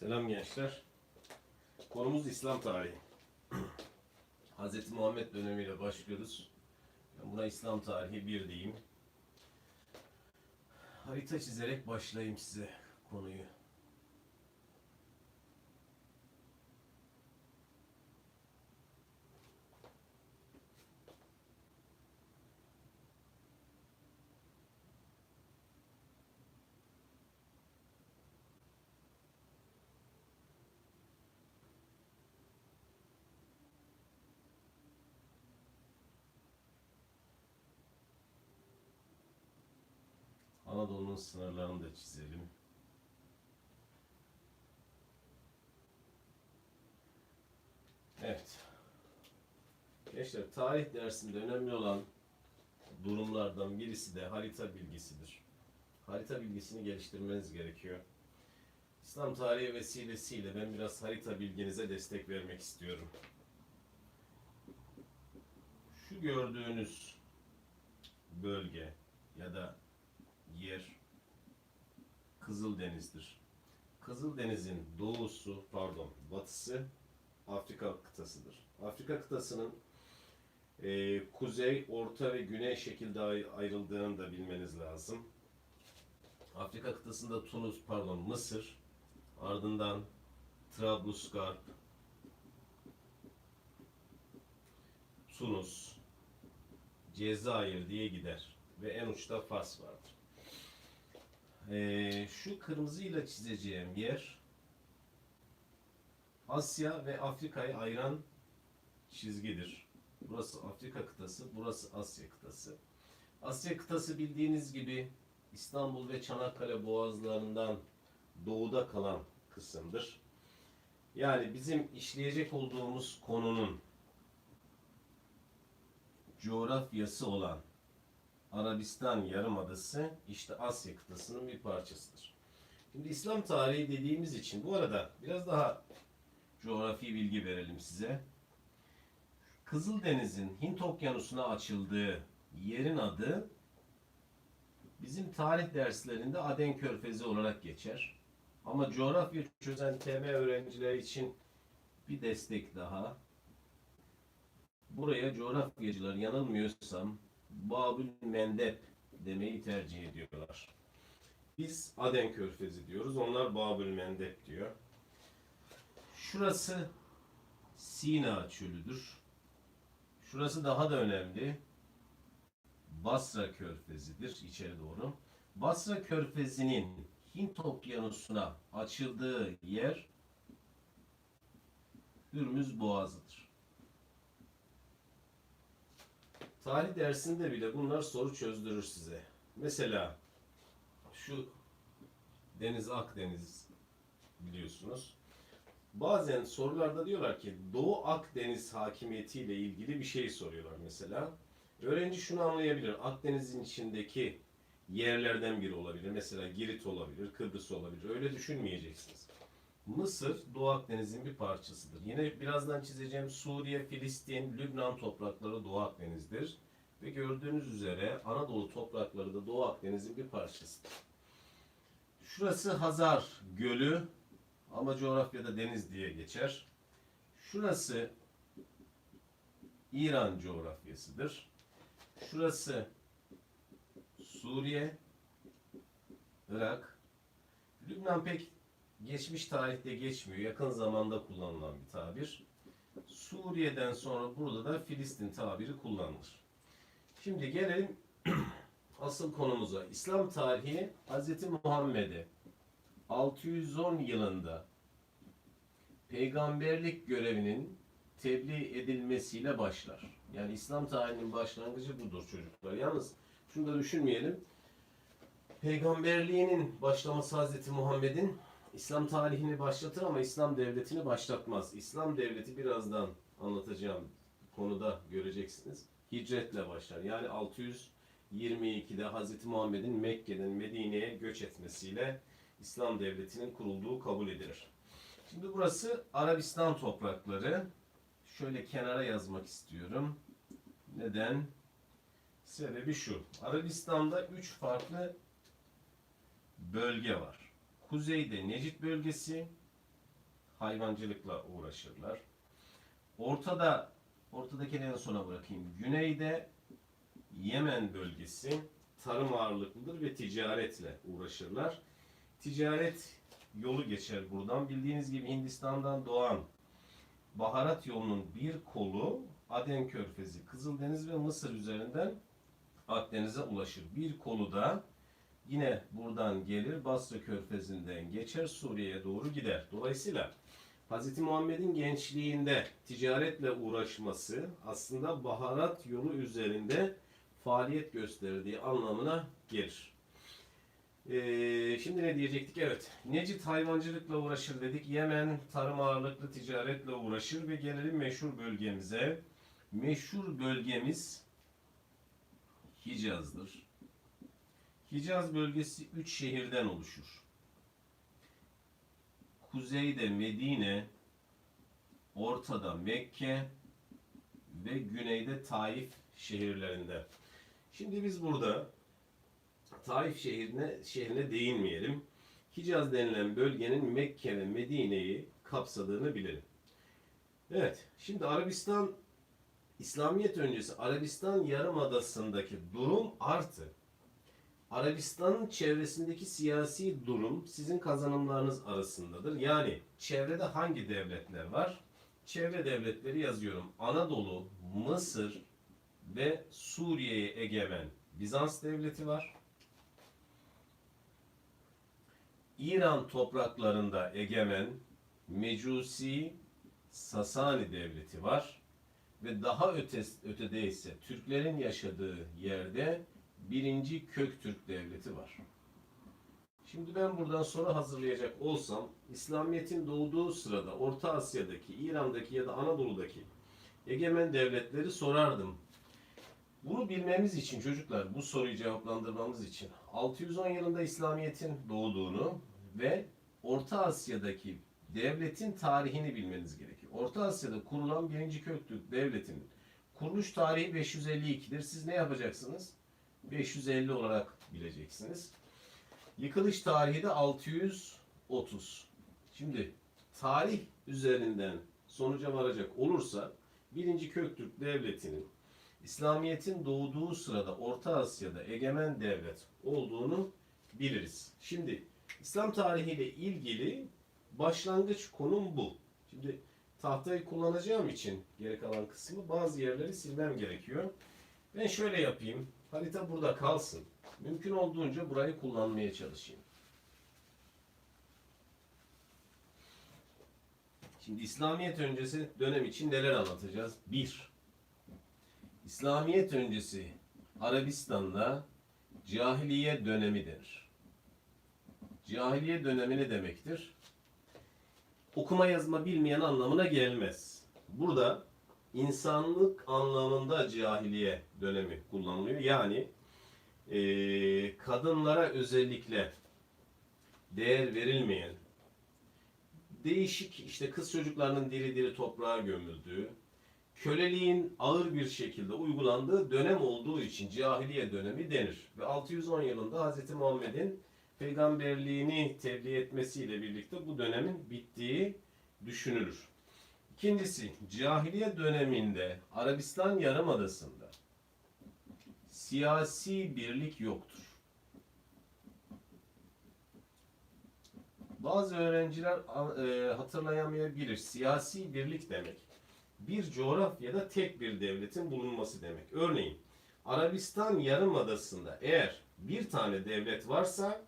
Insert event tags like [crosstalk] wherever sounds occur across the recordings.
Selam gençler. Konumuz İslam tarihi. [clears throat] Hz. Muhammed dönemiyle başlıyoruz. Buna İslam tarihi bir diyeyim. Harita çizerek başlayayım size konuyu. Anadolu'nun sınırlarını da çizelim. Evet. Gençler tarih dersinde önemli olan durumlardan birisi de harita bilgisidir. Harita bilgisini geliştirmeniz gerekiyor. İslam tarihi vesilesiyle ben biraz harita bilginize destek vermek istiyorum. Şu gördüğünüz bölge ya da yer Kızıldeniz'dir. Kızıldeniz'in doğusu, pardon, batısı Afrika kıtasıdır. Afrika kıtasının e, kuzey, orta ve güney şekilde ay- ayrıldığını da bilmeniz lazım. Afrika kıtasında Tunus, pardon Mısır, ardından Trablusgarp, Tunus, Cezayir diye gider ve en uçta Fas vardır. Ee, şu kırmızıyla çizeceğim yer Asya ve Afrika'yı ayıran çizgidir. Burası Afrika kıtası, burası Asya kıtası. Asya kıtası bildiğiniz gibi İstanbul ve Çanakkale boğazlarından doğuda kalan kısımdır. Yani bizim işleyecek olduğumuz konunun coğrafyası olan Arabistan Yarımadası işte Asya kıtasının bir parçasıdır. Şimdi İslam tarihi dediğimiz için bu arada biraz daha coğrafi bilgi verelim size. Kızıldeniz'in Hint Okyanusu'na açıldığı yerin adı bizim tarih derslerinde Aden Körfezi olarak geçer. Ama coğrafya çözen TM öğrenciler için bir destek daha. Buraya coğrafyacılar yanılmıyorsam Babül Mendeb demeyi tercih ediyorlar. Biz Aden Körfezi diyoruz. Onlar Babül Mendeb diyor. Şurası Sina çölüdür. Şurası daha da önemli. Basra Körfezi'dir içeri doğru. Basra Körfezi'nin Hint Okyanusu'na açıldığı yer Hürmüz Boğazı'dır. Tarih dersinde bile bunlar soru çözdürür size. Mesela şu Deniz Akdeniz biliyorsunuz. Bazen sorularda diyorlar ki Doğu Akdeniz hakimiyeti ile ilgili bir şey soruyorlar mesela. Öğrenci şunu anlayabilir. Akdeniz'in içindeki yerlerden biri olabilir. Mesela Girit olabilir, Kıbrıs olabilir. Öyle düşünmeyeceksiniz. Mısır Doğu Akdeniz'in bir parçasıdır. Yine birazdan çizeceğim Suriye, Filistin, Lübnan toprakları Doğu Akdeniz'dir. Ve gördüğünüz üzere Anadolu toprakları da Doğu Akdeniz'in bir parçasıdır. Şurası Hazar Gölü ama coğrafyada deniz diye geçer. Şurası İran coğrafyasıdır. Şurası Suriye, Irak. Lübnan pek geçmiş tarihte geçmiyor. Yakın zamanda kullanılan bir tabir. Suriye'den sonra burada da Filistin tabiri kullanılır. Şimdi gelelim [clears throat] asıl konumuza. İslam tarihi Hz. Muhammed'i 610 yılında peygamberlik görevinin tebliğ edilmesiyle başlar. Yani İslam tarihinin başlangıcı budur çocuklar. Yalnız şunu da düşünmeyelim. Peygamberliğinin başlaması Hazreti Muhammed'in İslam tarihini başlatır ama İslam devletini başlatmaz. İslam devleti birazdan anlatacağım konuda göreceksiniz. Hicretle başlar. Yani 622'de Hazreti Muhammed'in Mekke'den Medine'ye göç etmesiyle İslam devletinin kurulduğu kabul edilir. Şimdi burası Arabistan toprakları. Şöyle kenara yazmak istiyorum. Neden? Sebebi şu. Arabistan'da üç farklı bölge var. Kuzeyde Necid bölgesi, hayvancılıkla uğraşırlar. Ortada, ortadakini en sona bırakayım. Güneyde Yemen bölgesi tarım ağırlıklıdır ve ticaretle uğraşırlar. Ticaret yolu geçer buradan. Bildiğiniz gibi Hindistan'dan doğan baharat yolunun bir kolu Aden Körfezi, Kızıldeniz ve Mısır üzerinden Akdeniz'e ulaşır. Bir kolu da yine buradan gelir Basra Körfezi'nden geçer Suriye'ye doğru gider. Dolayısıyla Hz. Muhammed'in gençliğinde ticaretle uğraşması aslında baharat yolu üzerinde faaliyet gösterdiği anlamına gelir. Ee, şimdi ne diyecektik? Evet. Necit hayvancılıkla uğraşır dedik. Yemen tarım ağırlıklı ticaretle uğraşır ve gelelim meşhur bölgemize. Meşhur bölgemiz Hicaz'dır. Hicaz bölgesi üç şehirden oluşur. Kuzeyde Medine, ortada Mekke ve güneyde Taif şehirlerinde. Şimdi biz burada Taif şehrine, şehrine değinmeyelim. Hicaz denilen bölgenin Mekke ve Medine'yi kapsadığını bilelim. Evet, şimdi Arabistan, İslamiyet öncesi Arabistan Yarımadası'ndaki durum artı. Arabistan'ın çevresindeki siyasi durum sizin kazanımlarınız arasındadır. Yani çevrede hangi devletler var? Çevre devletleri yazıyorum. Anadolu, Mısır ve Suriye'ye egemen Bizans devleti var. İran topraklarında egemen Mecusi Sasani devleti var ve daha ötes, ötede ise Türklerin yaşadığı yerde birinci Köktürk devleti var. Şimdi ben buradan soru hazırlayacak olsam İslamiyet'in doğduğu sırada Orta Asya'daki, İran'daki ya da Anadolu'daki egemen devletleri sorardım. Bunu bilmemiz için çocuklar bu soruyu cevaplandırmamız için 610 yılında İslamiyet'in doğduğunu ve Orta Asya'daki devletin tarihini bilmeniz gerekiyor. Orta Asya'da kurulan 1. Köktürk devletinin kuruluş tarihi 552'dir. Siz ne yapacaksınız? 550 olarak bileceksiniz. Yıkılış tarihi de 630. Şimdi tarih üzerinden sonuca varacak olursa 1. Köktürk devletinin İslamiyet'in doğduğu sırada Orta Asya'da egemen devlet olduğunu biliriz. Şimdi İslam tarihiyle ilgili başlangıç konum bu. Şimdi tahtayı kullanacağım için geri kalan kısmı bazı yerleri silmem gerekiyor. Ben şöyle yapayım. Harita burada kalsın. Mümkün olduğunca burayı kullanmaya çalışayım. Şimdi İslamiyet öncesi dönem için neler anlatacağız? 1. İslamiyet öncesi Arabistan'da cahiliye dönemi denir. Cahiliye dönemi ne demektir? Okuma yazma bilmeyen anlamına gelmez. Burada insanlık anlamında cahiliye dönemi kullanılıyor. Yani eee, kadınlara özellikle değer verilmeyen, değişik işte kız çocuklarının diri diri toprağa gömüldüğü, köleliğin ağır bir şekilde uygulandığı dönem olduğu için cahiliye dönemi denir. Ve 610 yılında Hz. Muhammed'in peygamberliğini tebliğ etmesiyle birlikte bu dönemin bittiği düşünülür. İkincisi, cahiliye döneminde Arabistan Yarımadası'nda siyasi birlik yoktur. Bazı öğrenciler e, hatırlayamayabilir. Siyasi birlik demek bir coğrafyada tek bir devletin bulunması demek. Örneğin Arabistan Yarımadası'nda eğer bir tane devlet varsa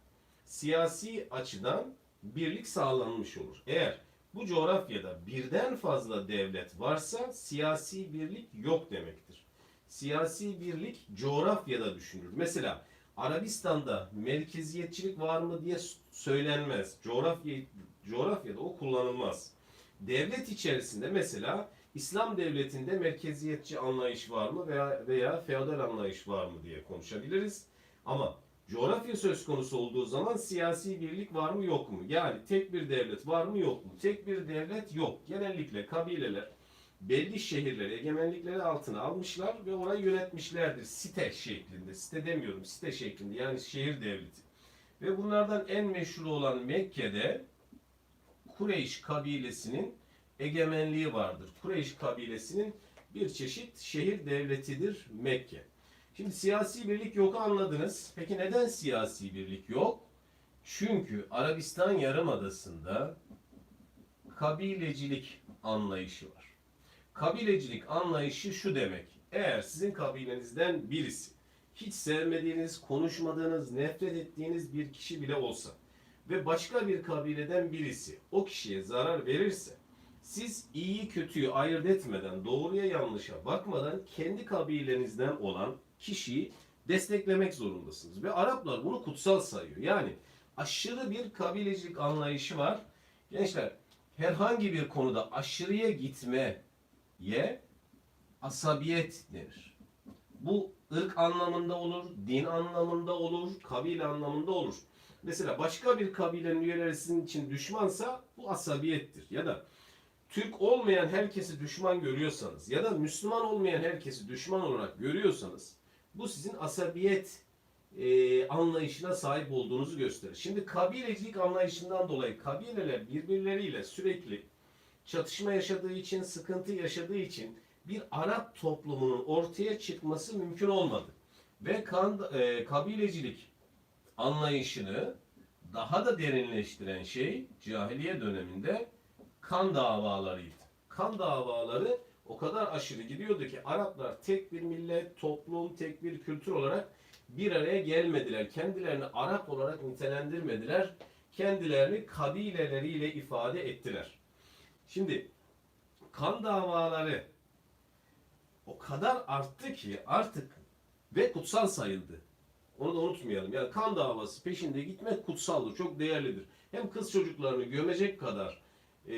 siyasi açıdan birlik sağlanmış olur. Eğer bu coğrafyada birden fazla devlet varsa siyasi birlik yok demektir. Siyasi birlik coğrafyada düşünülür. Mesela Arabistan'da merkeziyetçilik var mı diye söylenmez. Coğrafya, coğrafyada o kullanılmaz. Devlet içerisinde mesela İslam devletinde merkeziyetçi anlayış var mı veya veya feodal anlayış var mı diye konuşabiliriz. Ama coğrafya söz konusu olduğu zaman siyasi birlik var mı yok mu? Yani tek bir devlet var mı yok mu? Tek bir devlet yok. Genellikle kabileler belli şehirleri egemenlikleri altına almışlar ve orayı yönetmişlerdir. Site şeklinde. Site demiyorum. Site şeklinde. Yani şehir devleti. Ve bunlardan en meşhur olan Mekke'de Kureyş kabilesinin egemenliği vardır. Kureyş kabilesinin bir çeşit şehir devletidir Mekke. Şimdi siyasi birlik yok anladınız. Peki neden siyasi birlik yok? Çünkü Arabistan Yarımadası'nda kabilecilik anlayışı var. Kabilecilik anlayışı şu demek. Eğer sizin kabilenizden birisi hiç sevmediğiniz, konuşmadığınız, nefret ettiğiniz bir kişi bile olsa ve başka bir kabileden birisi o kişiye zarar verirse siz iyiyi kötüyü ayırt etmeden, doğruya yanlışa bakmadan kendi kabilenizden olan kişiyi desteklemek zorundasınız. Ve Araplar bunu kutsal sayıyor. Yani aşırı bir kabilecilik anlayışı var. Gençler herhangi bir konuda aşırıya gitmeye asabiyet denir. Bu ırk anlamında olur, din anlamında olur, kabile anlamında olur. Mesela başka bir kabilenin üyeleri sizin için düşmansa bu asabiyettir. Ya da Türk olmayan herkesi düşman görüyorsanız ya da Müslüman olmayan herkesi düşman olarak görüyorsanız bu sizin asabiyet e, anlayışına sahip olduğunuzu gösterir. Şimdi kabilecilik anlayışından dolayı kabileler birbirleriyle sürekli çatışma yaşadığı için, sıkıntı yaşadığı için bir Arap toplumunun ortaya çıkması mümkün olmadı. Ve kan, e, kabilecilik anlayışını daha da derinleştiren şey cahiliye döneminde kan davalarıydı. Kan davaları o kadar aşırı gidiyordu ki Araplar tek bir millet, toplum, tek bir kültür olarak bir araya gelmediler. Kendilerini Arap olarak nitelendirmediler. Kendilerini kabileleriyle ifade ettiler. Şimdi kan davaları o kadar arttı ki artık ve kutsal sayıldı. Onu da unutmayalım. Yani kan davası peşinde gitmek kutsaldır, çok değerlidir. Hem kız çocuklarını gömecek kadar e,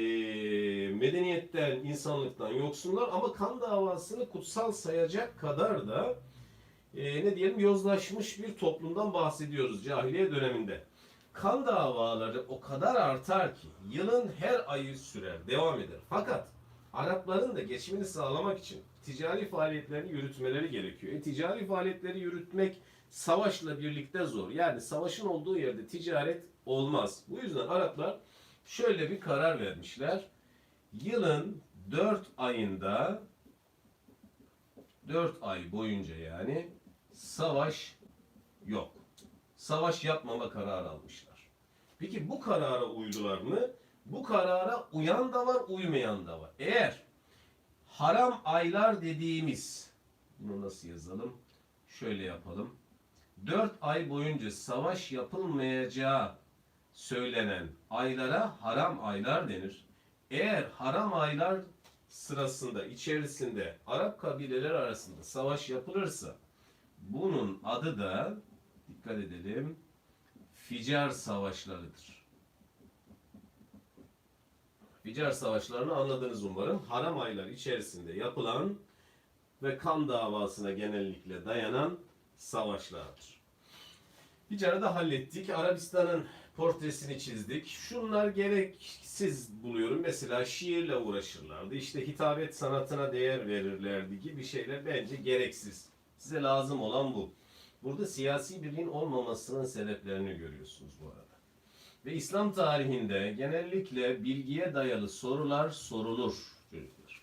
medeniyetten, insanlıktan yoksunlar ama kan davasını kutsal sayacak kadar da e, ne diyelim yozlaşmış bir toplumdan bahsediyoruz cahiliye döneminde. Kan davaları o kadar artar ki yılın her ayı sürer, devam eder. Fakat Arapların da geçimini sağlamak için ticari faaliyetlerini yürütmeleri gerekiyor. E, ticari faaliyetleri yürütmek savaşla birlikte zor. Yani savaşın olduğu yerde ticaret olmaz. Bu yüzden Araplar şöyle bir karar vermişler. Yılın 4 ayında 4 ay boyunca yani savaş yok. Savaş yapmama kararı almışlar. Peki bu karara uydular mı? Bu karara uyan da var, uymayan da var. Eğer haram aylar dediğimiz bunu nasıl yazalım? Şöyle yapalım. 4 ay boyunca savaş yapılmayacağı söylenen aylara haram aylar denir. Eğer haram aylar sırasında, içerisinde Arap kabileler arasında savaş yapılırsa bunun adı da dikkat edelim Ficar savaşlarıdır. Ficar savaşlarını anladınız umarım. Haram aylar içerisinde yapılan ve kan davasına genellikle dayanan savaşlardır. Ficarı da hallettik. Arabistan'ın portresini çizdik. Şunlar gereksiz buluyorum. Mesela şiirle uğraşırlardı. İşte hitabet sanatına değer verirlerdi gibi şeyler bence gereksiz. Size lazım olan bu. Burada siyasi birliğin olmamasının sebeplerini görüyorsunuz bu arada. Ve İslam tarihinde genellikle bilgiye dayalı sorular sorulur çocuklar.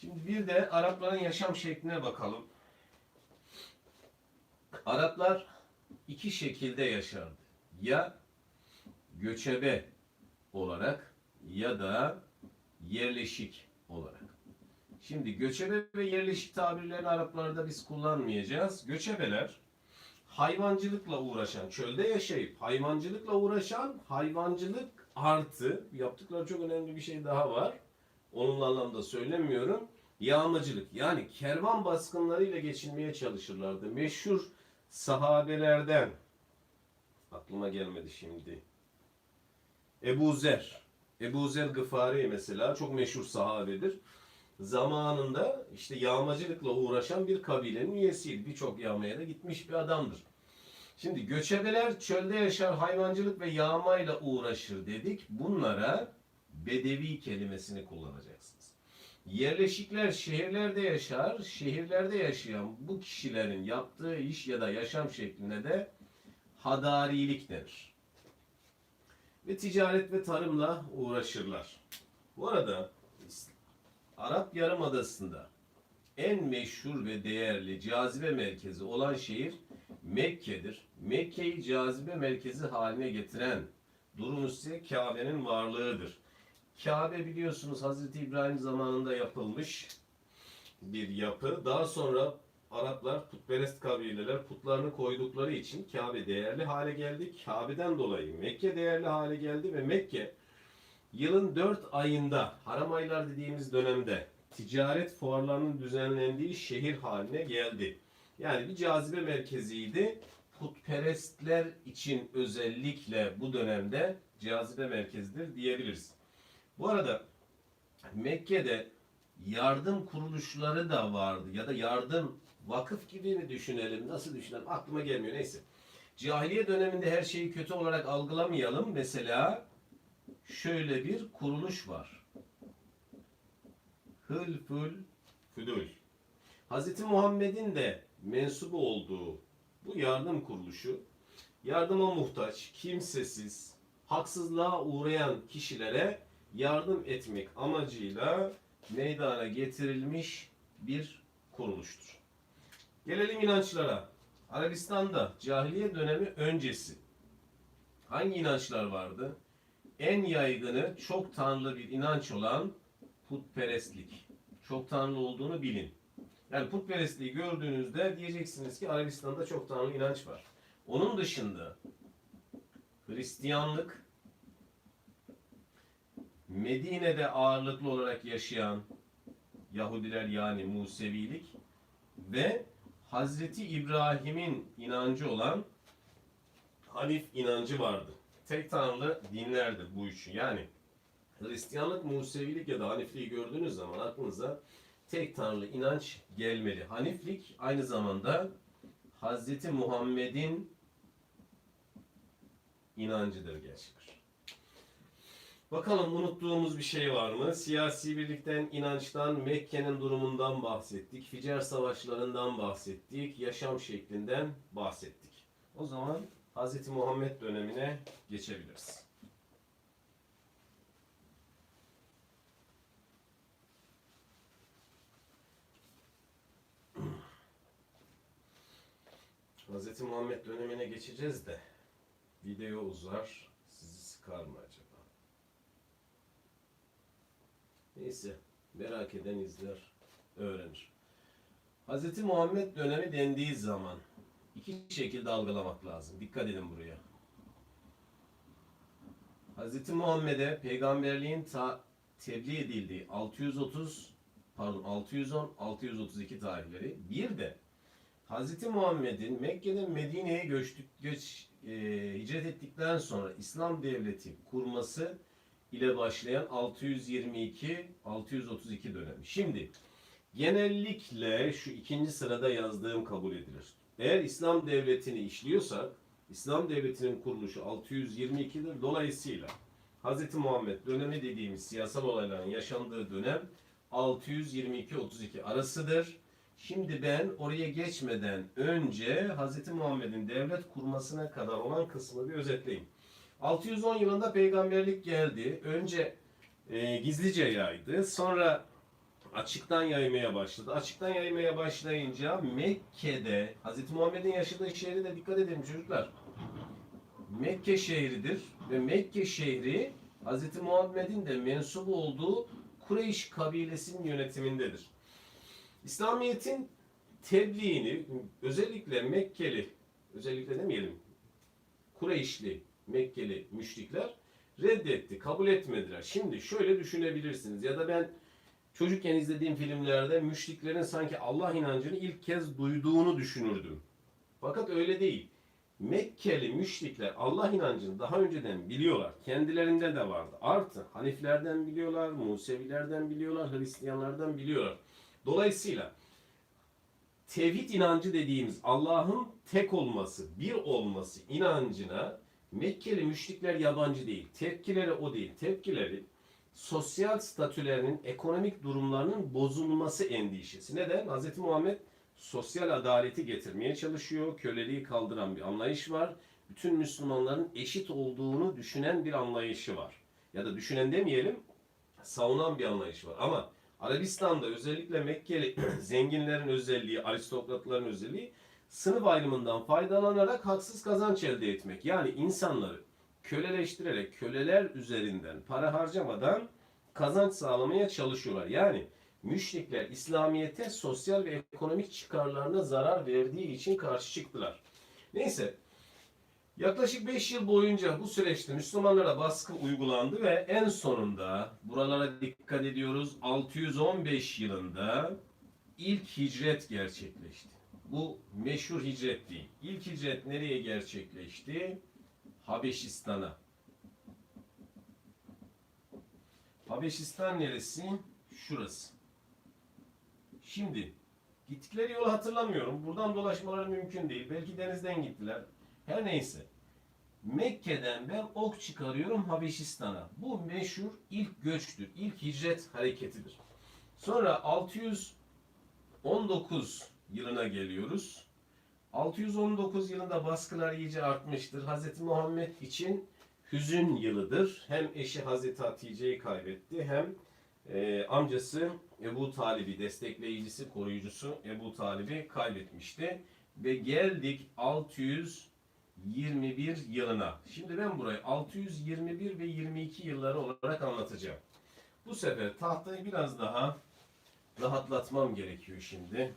Şimdi bir de Arapların yaşam şekline bakalım. Araplar iki şekilde yaşardı. Ya göçebe olarak ya da yerleşik olarak. Şimdi göçebe ve yerleşik tabirlerini Araplarda biz kullanmayacağız. Göçebeler hayvancılıkla uğraşan, çölde yaşayıp hayvancılıkla uğraşan, hayvancılık artı yaptıkları çok önemli bir şey daha var. Onunla anlamda söylemiyorum. Yağmacılık yani kervan baskınlarıyla geçinmeye çalışırlardı. Meşhur sahabelerden aklıma gelmedi şimdi. Ebu Zer. Ebu Zer Gıfari mesela çok meşhur sahabedir. Zamanında işte yağmacılıkla uğraşan bir kabilenin üyesiydi. Birçok yağmaya da gitmiş bir adamdır. Şimdi göçebeler çölde yaşar hayvancılık ve yağmayla uğraşır dedik. Bunlara bedevi kelimesini kullanacaksınız. Yerleşikler şehirlerde yaşar. Şehirlerde yaşayan bu kişilerin yaptığı iş ya da yaşam şekline de hadarilik denir. ve ticaret ve tarımla uğraşırlar. Bu arada Arap Yarımadası'nda en meşhur ve değerli cazibe merkezi olan şehir Mekke'dir. Mekke'yi cazibe merkezi haline getiren durum ise Kabe'nin varlığıdır. Kabe biliyorsunuz Hazreti İbrahim zamanında yapılmış bir yapı. Daha sonra Araplar putperest kabileler putlarını koydukları için Kabe değerli hale geldi. Kabe'den dolayı Mekke değerli hale geldi ve Mekke yılın 4 ayında haram aylar dediğimiz dönemde ticaret fuarlarının düzenlendiği şehir haline geldi. Yani bir cazibe merkeziydi. Putperestler için özellikle bu dönemde cazibe merkezidir diyebiliriz. Bu arada Mekke'de yardım kuruluşları da vardı ya da yardım vakıf gibi mi düşünelim nasıl düşünelim aklıma gelmiyor neyse. Cahiliye döneminde her şeyi kötü olarak algılamayalım. Mesela şöyle bir kuruluş var. Hılful Fudul. Hz. Muhammed'in de mensubu olduğu bu yardım kuruluşu yardıma muhtaç, kimsesiz, haksızlığa uğrayan kişilere yardım etmek amacıyla meydana getirilmiş bir kuruluştur. Gelelim inançlara. Arabistan'da cahiliye dönemi öncesi hangi inançlar vardı? En yaygını çok tanrılı bir inanç olan putperestlik. Çok tanrılı olduğunu bilin. Yani putperestliği gördüğünüzde diyeceksiniz ki Arabistan'da çok tanrılı inanç var. Onun dışında Hristiyanlık, Medine'de ağırlıklı olarak yaşayan Yahudiler yani Musevilik ve Hazreti İbrahim'in inancı olan Hanif inancı vardı. Tek tanrılı dinlerdir bu üçü. Yani Hristiyanlık, Musevilik ya da Hanifliği gördüğünüz zaman aklınıza tek tanrılı inanç gelmeli. Haniflik aynı zamanda Hazreti Muhammed'in inancıdır gerçektir. Bakalım unuttuğumuz bir şey var mı? Siyasi birlikten, inançtan, Mekke'nin durumundan bahsettik. Ficer savaşlarından bahsettik. Yaşam şeklinden bahsettik. O zaman Hz. Muhammed dönemine geçebiliriz. Hz. Muhammed dönemine geçeceğiz de video uzar, sizi sıkar mı Neyse, merak eden izler, öğrenir. Hz. Muhammed dönemi dendiği zaman iki şekilde algılamak lazım. Dikkat edin buraya. Hz. Muhammed'e peygamberliğin ta tebliğ edildiği 630 pardon 610 632 tarihleri bir de Hz. Muhammed'in Mekke'den Medine'ye göçtük, göç, e, hicret ettikten sonra İslam devleti kurması ile başlayan 622-632 dönemi. Şimdi genellikle şu ikinci sırada yazdığım kabul edilir. Eğer İslam devletini işliyorsak İslam devletinin kuruluşu 622'dir. Dolayısıyla Hz. Muhammed dönemi dediğimiz siyasal olayların yaşandığı dönem 622-32 arasıdır. Şimdi ben oraya geçmeden önce Hz. Muhammed'in devlet kurmasına kadar olan kısmı bir özetleyeyim. 610 yılında peygamberlik geldi. Önce e, gizlice yaydı. Sonra açıktan yaymaya başladı. Açıktan yaymaya başlayınca Mekke'de Hz. Muhammed'in yaşadığı şehri de dikkat edin çocuklar. Mekke şehridir ve Mekke şehri Hz. Muhammed'in de mensubu olduğu Kureyş kabilesinin yönetimindedir. İslamiyet'in tebliğini özellikle Mekkeli, özellikle demeyelim, Kureyşli, Mekkeli müşrikler reddetti, kabul etmediler. Şimdi şöyle düşünebilirsiniz ya da ben çocukken izlediğim filmlerde müşriklerin sanki Allah inancını ilk kez duyduğunu düşünürdüm. Fakat öyle değil. Mekkeli müşrikler Allah inancını daha önceden biliyorlar. Kendilerinde de vardı. Artı Haniflerden biliyorlar, Musevilerden biliyorlar, Hristiyanlardan biliyorlar. Dolayısıyla tevhid inancı dediğimiz Allah'ın tek olması, bir olması inancına Mekkeli müşrikler yabancı değil. Tepkileri o değil. Tepkileri sosyal statülerinin, ekonomik durumlarının bozulması endişesi. Neden? Hz. Muhammed sosyal adaleti getirmeye çalışıyor. Köleliği kaldıran bir anlayış var. bütün Müslümanların eşit olduğunu düşünen bir anlayışı var. Ya da düşünen demeyelim, savunan bir anlayış var. Ama Arabistan'da özellikle Mekkeli [clears throat] zenginlerin özelliği, aristokratların özelliği sınıf ayrımından faydalanarak haksız kazanç elde etmek. Yani insanları köleleştirerek, köleler üzerinden para harcamadan kazanç sağlamaya çalışıyorlar. Yani müşrikler İslamiyet'e sosyal ve ekonomik çıkarlarına zarar verdiği için karşı çıktılar. Neyse Yaklaşık 5 yıl boyunca bu süreçte Müslümanlara baskı uygulandı ve en sonunda buralara dikkat ediyoruz 615 yılında ilk hicret gerçekleşti. Bu meşhur hicret değil. İlk hicret nereye gerçekleşti? Habeşistan'a. Habeşistan neresi? Şurası. Şimdi gittikleri yolu hatırlamıyorum. Buradan dolaşmaları mümkün değil. Belki denizden gittiler. Her neyse. Mekke'den ben ok çıkarıyorum Habeşistan'a. Bu meşhur ilk göçtür. ilk hicret hareketidir. Sonra 619 yılına geliyoruz. 619 yılında baskılar iyice artmıştır. Hz. Muhammed için hüzün yılıdır. Hem eşi Hz. Hatice'yi kaybetti hem e, amcası Ebu Talib'i destekleyicisi, koruyucusu Ebu Talib'i kaybetmişti. Ve geldik 621 yılına. Şimdi ben burayı 621 ve 22 yılları olarak anlatacağım. Bu sefer tahtayı biraz daha rahatlatmam gerekiyor şimdi.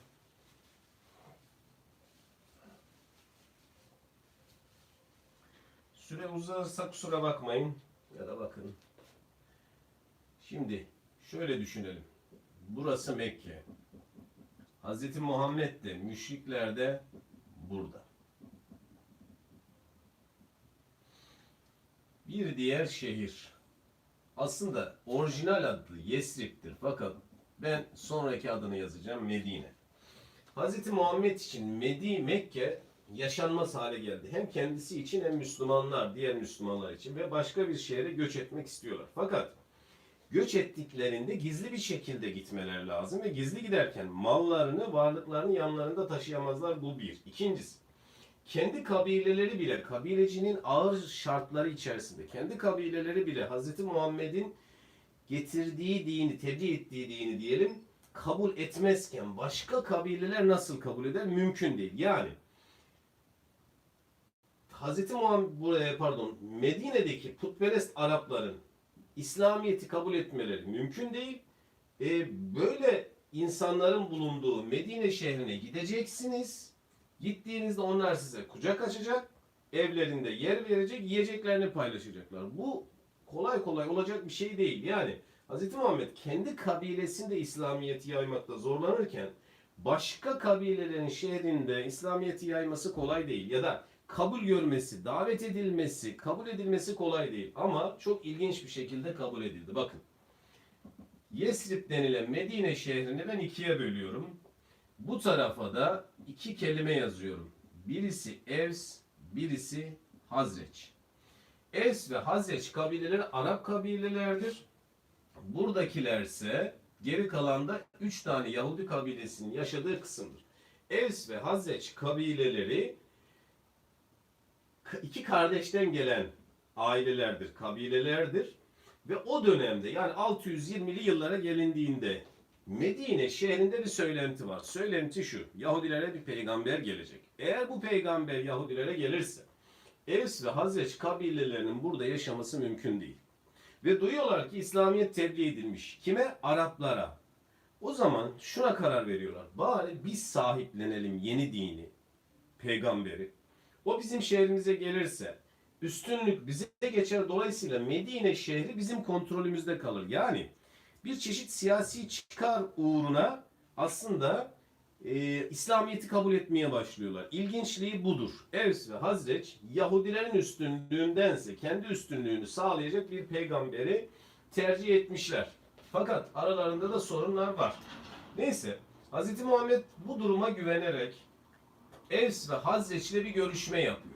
Süre uzarsa kusura bakmayın. Ya da bakın. Şimdi şöyle düşünelim. Burası Mekke. Hz. Muhammed de müşrikler de burada. Bir diğer şehir. Aslında orijinal adı Yesrib'dir fakat ben sonraki adını yazacağım Medine. Hz. Muhammed için Medine, Mekke yaşanmaz hale geldi. Hem kendisi için hem Müslümanlar, diğer Müslümanlar için ve başka bir şehre göç etmek istiyorlar. Fakat göç ettiklerinde gizli bir şekilde gitmeler lazım ve gizli giderken mallarını, varlıklarını yanlarında taşıyamazlar. Bu bir. İkincisi, kendi kabileleri bile, kabilecinin ağır şartları içerisinde, kendi kabileleri bile Hz. Muhammed'in getirdiği dini, tebliğ ettiği dini diyelim, kabul etmezken başka kabileler nasıl kabul eder? Mümkün değil. Yani Hz. Muhammed, buraya pardon, Medine'deki putperest Arapların İslamiyet'i kabul etmeleri mümkün değil. E, böyle insanların bulunduğu Medine şehrine gideceksiniz. Gittiğinizde onlar size kucak açacak. Evlerinde yer verecek, yiyeceklerini paylaşacaklar. Bu kolay kolay olacak bir şey değil. Yani Hz. Muhammed kendi kabilesinde İslamiyet'i yaymakta zorlanırken başka kabilelerin şehrinde İslamiyet'i yayması kolay değil. Ya da kabul görmesi, davet edilmesi, kabul edilmesi kolay değil. Ama çok ilginç bir şekilde kabul edildi. Bakın. Yesrib denilen Medine şehrini ben ikiye bölüyorum. Bu tarafa da iki kelime yazıyorum. Birisi Evs, birisi Hazreç. Evs ve Hazreç kabileleri Arap kabilelerdir. Buradakilerse geri kalanda üç tane Yahudi kabilesinin yaşadığı kısımdır. Evs ve Hazreç kabileleri iki kardeşten gelen ailelerdir, kabilelerdir. Ve o dönemde yani 620'li yıllara gelindiğinde Medine şehrinde bir söylenti var. Söylenti şu. Yahudilere bir peygamber gelecek. Eğer bu peygamber Yahudilere gelirse Evs ve Hazreç kabilelerinin burada yaşaması mümkün değil. Ve duyuyorlar ki İslamiyet tebliğ edilmiş. Kime? Araplara. O zaman şuna karar veriyorlar. Bari biz sahiplenelim yeni dini, peygamberi. O bizim şehrimize gelirse üstünlük bize geçer. Dolayısıyla Medine şehri bizim kontrolümüzde kalır. Yani bir çeşit siyasi çıkar uğruna aslında e, İslamiyet'i kabul etmeye başlıyorlar. İlginçliği budur. Evs ve Hazreç Yahudilerin üstünlüğündense kendi üstünlüğünü sağlayacak bir peygamberi tercih etmişler. Fakat aralarında da sorunlar var. Neyse Hz. Muhammed bu duruma güvenerek Evs ve Hazreç ile bir görüşme yapıyor.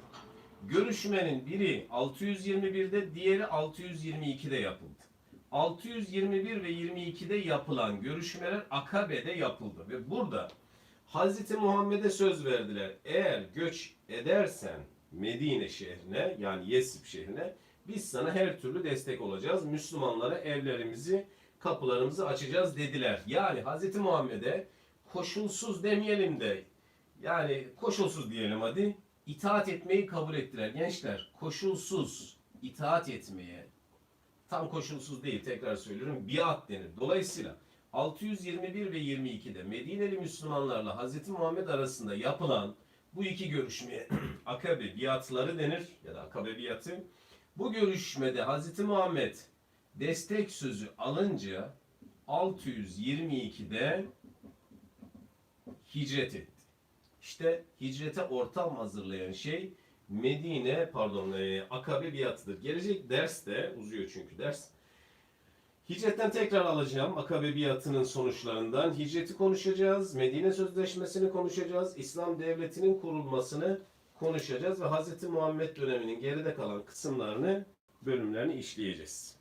Görüşmenin biri 621'de, diğeri 622'de yapıldı. 621 ve 22'de yapılan görüşmeler Akabe'de yapıldı ve burada Hazreti Muhammed'e söz verdiler. Eğer göç edersen Medine şehrine yani Yesrib şehrine biz sana her türlü destek olacağız. Müslümanlara evlerimizi, kapılarımızı açacağız dediler. Yani Hz. Muhammed'e koşulsuz demeyelim de yani koşulsuz diyelim hadi. itaat etmeyi kabul ettiler gençler. Koşulsuz itaat etmeye tam koşulsuz değil tekrar söylüyorum biat denir. Dolayısıyla 621 ve 22'de Medineli Müslümanlarla Hz. Muhammed arasında yapılan bu iki görüşmeye [clears throat] akabe biatları denir ya da akabe biatı. Bu görüşmede Hz. Muhammed destek sözü alınca 622'de hicret etti. İşte hicrete ortam hazırlayan şey Medine pardon e, akabe biatıdır. Gelecek derste uzuyor çünkü ders. Hicretten tekrar alacağım. Akabe biatının sonuçlarından. Hicreti konuşacağız. Medine Sözleşmesi'ni konuşacağız. İslam devletinin kurulmasını konuşacağız ve Hz. Muhammed döneminin geride kalan kısımlarını, bölümlerini işleyeceğiz.